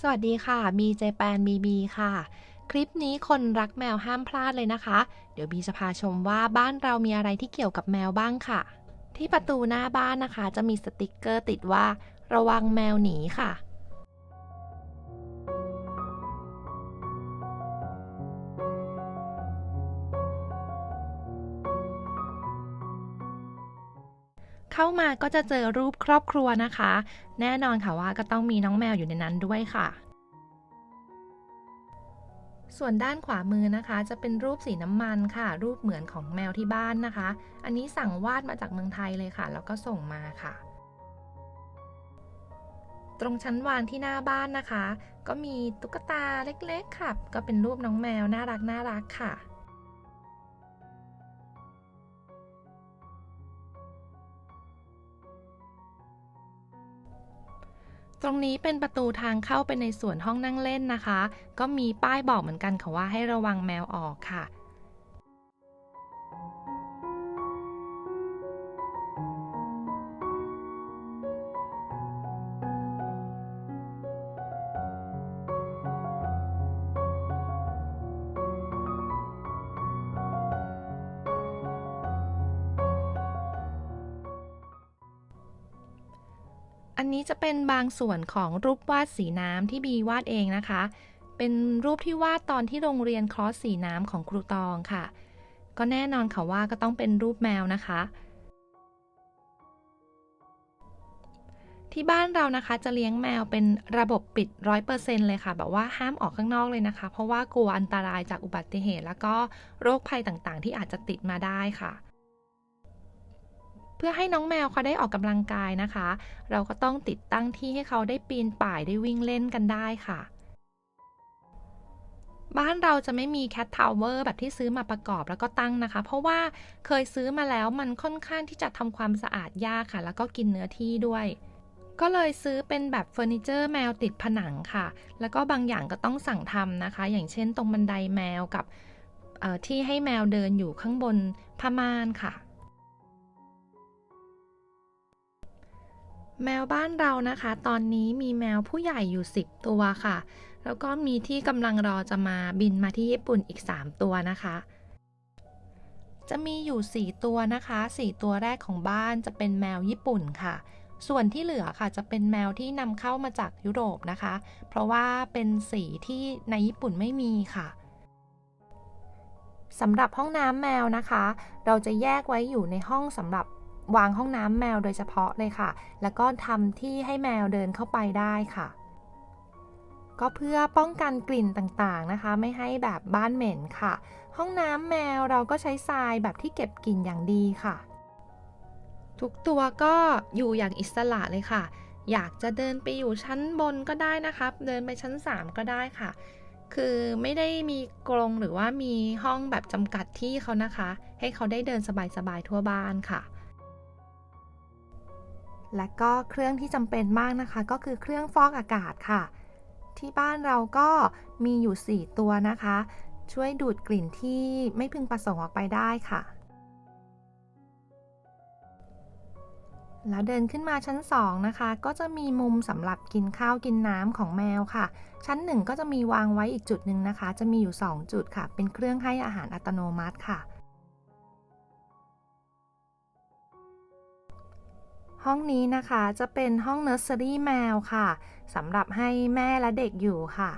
สวัสดีค่ะ มีเจแปนบีบีค่ะ คลิปนี้คนรักแมวห้ามพลาดเลยนะคะ เดี๋ยวบีจะพาชมว่าบ้านเรามีอะไรที่เกี่ยวกับแมวบ้างค่ะ ที่ประตูหน้าบ้านนะคะ จะมีสติกเกอร์ติดว่า ระวังแมวหนีค่ะ เข้ามาก็จะเจอรูปครอบครัวนะคะ แน่นอนค่ะว่าก็ต้องมีน้องแมวอยู่ในนั้นด้วยค่ะส่วนด้านขวามือนะคะจะเป็นรูปสีน้ำมันค่ะ รูปเหมือนของแมวที่บ้านนะคะ อันนี้สั่งวาดมาจากเมืองไทยเลยค่ะ แล้วก็ส่งมาค่ะ ตรงชั้นวางที่หน้าบ้านนะคะ ก็มีตุ๊กตาเล็กๆค่ะ ก็เป็นรูปน้องแมวน่ารักน่ารักค่ะ ตรงนี้เป็นประตูทางเข้าไปในส่วนห้องนั่งเล่นนะคะ ก็มีป้ายบอกเหมือนกันค่ะว่าให้ระวังแมวออกค่ะ นนี้จะเป็นบางส่วนของรูปวาดสีน้ำที่บีวาดเองนะคะ เป็นรูปที่วาดตอนที่โรงเรียนคลอสสีน้ำของครูตองค่ะ ก็แน่นอนค่ะว่าก็ต้องเป็นรูปแมวนะคะ ที่บ้านเรานะคะจะเลี้ยงแมวเป็นระบบปิดร้อยเปอร์เซ็นเลยค่ะ แบบว่าห้ามออกข้างนอกเลยนะคะ เพราะว่ากลัวอันตรายจากอุบัติเหตุ แล้วก็โรคภัยต่างๆ ที่อาจจะติดมาได้ค่ะ เพื่อให้น้องแมวเขาได้ออกกำลังกายนะคะ เราก็ต้องติดตั้งที่ให้เขาได้ปีนป่ายได้วิ่งเล่นกันได้ค่ะ บ้านเราจะไม่มี Cat Tower แบบที่ซื้อมาประกอบแล้วก็ตั้งนะคะ เพราะว่าเคยซื้อมาแล้วมันค่อนข้างที่จะทำความสะอาดยากค่ะ แล้วก็กินเนื้อที่ด้วยก็เลยซื้อเป็นแบบเฟอร์นิเจอร์แมวติดผนังค่ะ แล้วก็บางอย่างก็ต้องสั่งทำนะคะ อย่างเช่นตรงบันไดแมวกับที่ให้แมวเดินอยู่ข้างบนผ้าม่านค่ะ แมวบ้านเรานะคะ ตอนนี้มีแมวผู้ใหญ่อยู่ 10 ตัวค่ะ แล้วก็มีที่กำลังรอจะมาบินมาที่ญี่ปุ่นอีก 3 ตัวนะคะ จะมีอยู่ 4 ตัวนะคะ 4 ตัวแรกของบ้านจะเป็นแมวญี่ปุ่นค่ะ ส่วนที่เหลือค่ะจะเป็นแมวที่นำเข้ามาจากยุโรปนะคะ เพราะว่าเป็นสีที่ในญี่ปุ่นไม่มีค่ะสำหรับห้องน้ำแมวนะคะ เราจะแยกไว้อยู่ในห้องสำหรับ วางห้องน้ำแมวโดยเฉพาะเลยค่ะ แล้วก็ทำที่ให้แมวเดินเข้าไปได้ค่ะ ก็เพื่อป้องกันกลิ่นต่างๆนะคะ ไม่ให้แบบบ้านเหม็นค่ะ ห้องน้ำแมวเราก็ใช้ทรายแบบที่เก็บกลิ่นอย่างดีค่ะ ทุกตัวก็อยู่อย่างอิสระเลยค่ะ อยากจะเดินไปอยู่ชั้นบนก็ได้นะคะเดินไปชั้น 3 ก็ได้ค่ะ คือไม่ได้มีกรงหรือว่ามีห้องแบบจำกัดที่เขานะคะ ให้เขาได้เดินสบายๆทั่วบ้านค่ะ และก็เครื่องที่จำเป็นมากนะคะ ก็คือเครื่องฟอกอากาศค่ะ ที่บ้านเราก็มีอยู่ 4 ตัวนะคะ ช่วยดูดกลิ่นที่ไม่พึงประสงค์ออกไปได้ค่ะ แล้วเดินขึ้นมาชั้น 2 นะคะ ก็จะมีมุมสำหรับกินข้าวกินน้ำของแมวค่ะ ชั้น 1 ก็จะมีวางไว้อีกจุดหนึ่งนะคะ จะมีอยู่ 2 จุดค่ะ เป็นเครื่องให้อาหารอัตโนมัติค่ะ ห้องนี้นะคะจะเป็นห้องเนอร์เซอรี่แมวค่ะสำหรับให้แม่และเด็กอยู่ค่ะ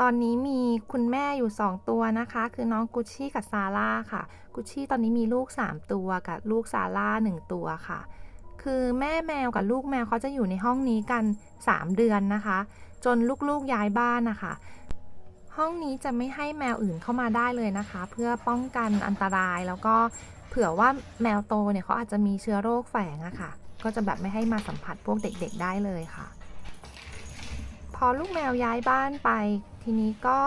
ตอนนี้มีคุณแม่อยู่ 2 ตัวนะคะ คือน้องกุชชี่กับซาร่าค่ะ กุชชี่ตอนนี้มีลูก 3 ตัวกับลูกซาร่า1ตัวค่ะ คือแม่แมวกับลูกแมวเขาจะอยู่ในห้องนี้กัน 3 เดือนนะคะ จนลูกๆย้ายบ้านนะคะห้องนี้จะไม่ให้แมวอื่นเข้ามาได้เลยนะคะ เพื่อป้องกันอันตรายแล้วก็ ผื่อว่าแมวโตเนี่ยเขาอาจจะมีเชื้อโรคแฝงอะค่ะ ก็จะแบบไม่ให้มาสัมผัสพวกเด็กๆได้เลยค่ะ พอลูกแมวย้ายบ้านไป ทีนี้ก็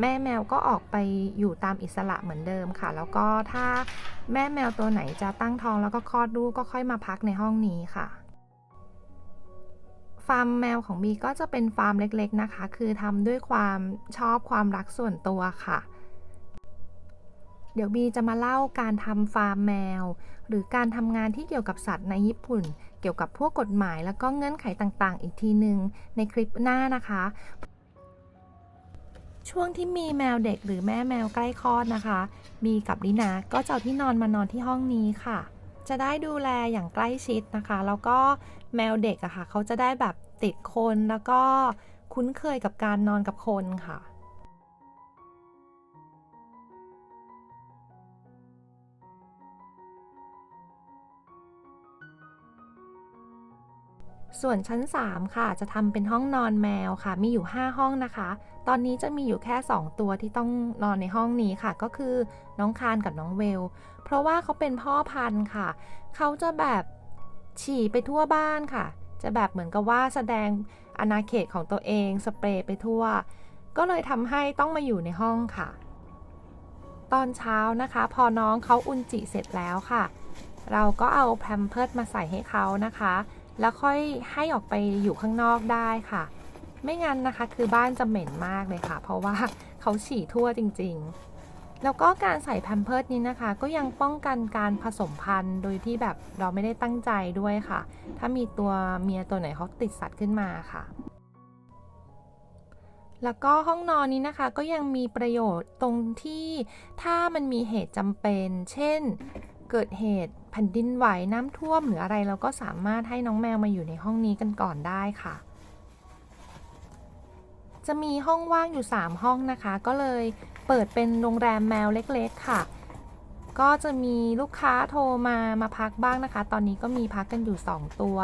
แม่แมวก็ออกไปอยู่ตามอิสระเหมือนเดิมค่ะ แล้วก็ถ้าแม่แมวตัวไหนจะตั้งท้องแล้วก็คลอดลูกก็ค่อยมาพักในห้องนี้ค่ะฟาร์มแมวของบีก็จะเป็นฟาร์มเล็กๆนะคะ คือทำด้วยความชอบความรักส่วนตัวค่ะ เดี๋ยวบีจะมาเล่าการทำฟาร์มแมว หรือการทำงานที่เกี่ยวกับสัตว์ในญี่ปุ่น เกี่ยวกับพวกกฎหมายแล้วก็เงื่อนไขต่างๆ อีกทีหนึ่งในคลิปหน้านะคะ ช่วงที่มีแมวเด็กหรือแม่แมวใกล้คลอดนะคะมีกับลินาก็จะเอาที่นอนมานอนที่ห้องนี้ค่ะ จะได้ดูแลอย่างใกล้ชิดนะคะ แล้วก็แมวเด็กอะค่ะ เขาจะได้แบบติดคนแล้วก็คุ้นเคยกับการนอนกับคนค่ะ ส่วนชั้น 3 ค่ะ จะทำเป็นห้องนอนแมวค่ะ มีอยู่ 5 ห้องนะคะ ตอนนี้จะมีอยู่แค่ 2 ตัวที่ต้องนอนในห้องนี้ค่ะ ก็คือน้องคานกับน้องเวล เพราะว่าเขาเป็นพ่อพันธุ์ค่ะ เขาจะแบบฉี่ไปทั่วบ้านค่ะ จะแบบเหมือนกับว่าแสดงอาณาเขตของตัวเองสเปรย์ไปทั่ว ก็เลยทำให้ต้องมาอยู่ในห้องค่ะ ตอนเช้านะคะ พอน้องเขาอุนจิเสร็จแล้วค่ะ เราก็เอาแพมเพิร์ดมาใส่ให้เขานะคะ แล้วค่อยให้ออกไปอยู่ข้างนอกได้ค่ะ ไม่งั้นนะคะคือบ้านจะเหม็นมากเลยค่ะ เพราะว่าเขาฉี่ทั่วจริงๆ แล้วก็การใส่แพมเพิร์ดนี้นะคะ ก็ยังป้องกันการผสมพันธุ์โดยที่แบบเราไม่ได้ตั้งใจด้วยค่ะ ถ้ามีตัวเมียตัวไหนเขาติดสัตว์ขึ้นมาค่ะ แล้วก็ห้องนอนนี้นะคะก็ยังมีประโยชน์ตรงที่ถ้ามันมีเหตุจำเป็น เช่น เกิดเหตุ แผ่นดินไหวน้ำท่วมหรืออะไรเราก็สามารถให้น้องแมวมาอยู่ในห้องนี้กันก่อนได้ค่ะ จะมีห้องว่างอยู่ 3 ห้องนะคะ ก็เลยเปิดเป็นโรงแรมแมวเล็กๆค่ะ ก็จะมีลูกค้าโทรมามาพักบ้างนะคะ ตอนนี้ก็มีพักกันอยู่ 2 ตัว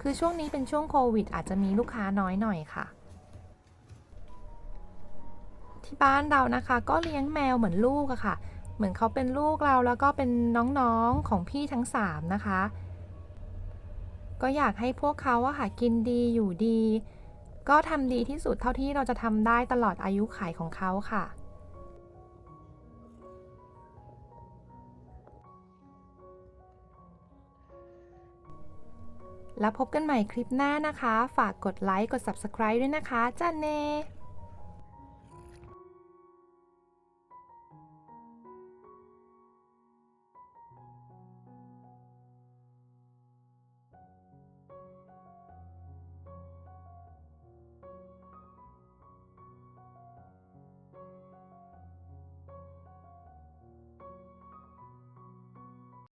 คือช่วงนี้เป็นช่วงโควิด อาจจะมีลูกค้าน้อยหน่อยค่ะที่บ้านเรานะคะ ก็เลี้ยงแมวเหมือนลูกอะค่ะ เหมือนเขาเป็นลูกเราแล้วก็เป็นน้องๆของพี่ทั้งสามนะคะ ก็อยากให้พวกเขาอะค่ะกินดีอยู่ดี ก็ทำดีที่สุดเท่าที่เราจะทำได้ตลอดอายุขัยของเขาค่ะแล้วพบกันใหม่คลิปหน้านะคะ ฝากกดไลค์ กด Subscribe ด้วยนะคะจ้าเน่